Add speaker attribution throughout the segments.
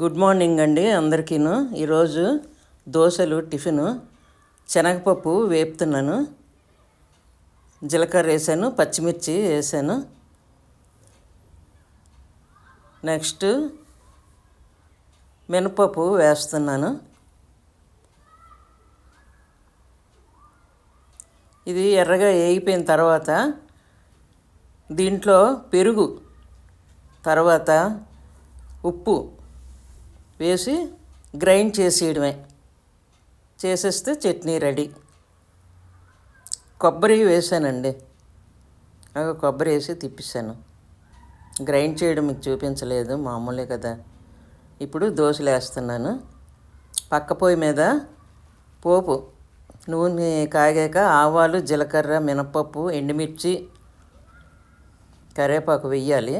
Speaker 1: Good morning అండి అందరికీను. ఈరోజు దోశలు టిఫిను శనగపప్పు వేపుతున్నాను. జీలకర్ర వేసాను పచ్చిమిర్చి వేసాను. నెక్స్ట్ మినపప్పు వేస్తున్నాను. ఇది ఎర్రగా వేగిపోయిన తర్వాత దీంట్లో పెరుగు తర్వాత ఉప్పు వేసి గ్రైండ్ చేసేయడమే. చేసేస్తే చట్నీ రెడీ. కొబ్బరి వేసానండి. కొబ్బరి వేసి తిప్పిస్తాను. గ్రైండ్ చేయడం మీకు చూపించలేదు మామూలే కదా. ఇప్పుడు దోశలు వేస్తున్నాను పక్క పొయ్యి మీద పోపు నూనె కాగాక ఆవాలు జీలకర్ర మినపప్పు ఎండుమిర్చి కరివేపాకు వెయ్యాలి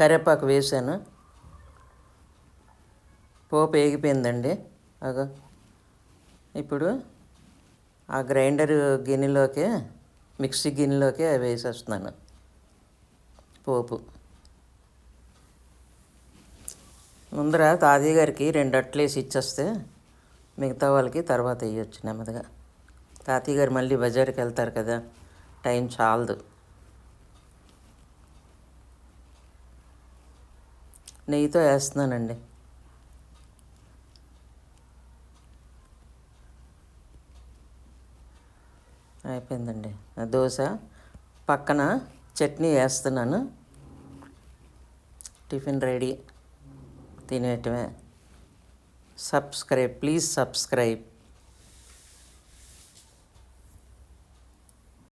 Speaker 1: కరివేపాకు వేసాను పోపు వేగిపోయిందండి అగో. ఇప్పుడు ఆ గ్రైండర్ గిన్నెలోకి మిక్సీ గిన్నెలోకి అవి వేసేస్తున్నాను. పోపు. ముందర తాతయ్య గారికి రెండు అట్లు వేసి ఇచ్చేస్తే మిగతా వాళ్ళకి తర్వాత వేయొచ్చు నెమ్మదిగా. తాతయ్య గారు మళ్ళీ బజార్కి వెళ్తారు కదా టైం చాలదు. నెయ్యితో వేస్తున్నానండి. అయిపోయిందండి. ఆ దోశ పక్కన చట్నీ వేస్తున్నాను. Tiffin ready. తినేయటమే. Subscribe please subscribe